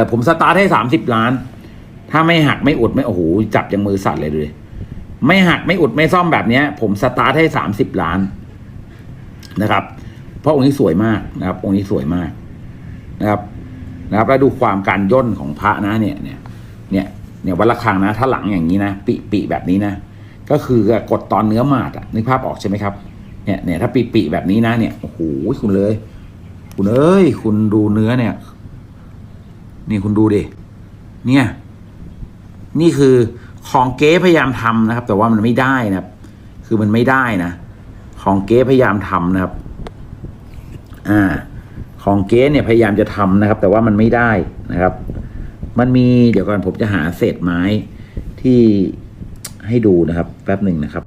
อผมสตาร์ทให้สามสิบล้าน ถ้าไม่หักไม่อุดไม่โอ้โหจับยังมือสั่นเลยเลยไม่หักไม่อุดไม่ซ่อมแบบเนี้ย ผมสตาร์ทให้สามสิบล้านนะครับ เพราะองค์นี้สวยมากนะครับ องค์นี้สวยมากนะครับ นะครับแล้วดูความการย่นของพระนะเนี่ยเนี่ยเนี่ยเนี่ยวัดระฆังนะ ถ้าหลังอย่างนี้นะปิปิแบบนี้นะก็คือกดตอนเนื้อหมาดอะนึกภาพออกใช่ไหมครับเนี่ยเนี่ยถ้าปิปิแบบนี้นะเนี่ยโอ้โหคุณเลย คุณเอ้ยคุณดูเนื้อเนี่ย นี่คุณดูดิ เนี่ย นี่คือของเก๊พยายามทำนะครับ แต่ว่ามันไม่ได้นะครับ คือมันไม่ได้นะ ของเก๊พยายามทำนะครับ อ่า ของเก๊เนี่ยพยายามจะทำนะครับ แต่ว่ามันไม่ได้นะครับ มันมีเดี๋ยวก่อนผมจะหาเศษไม้ที่ให้ดูนะครับ แป๊บหนึ่งนะครับ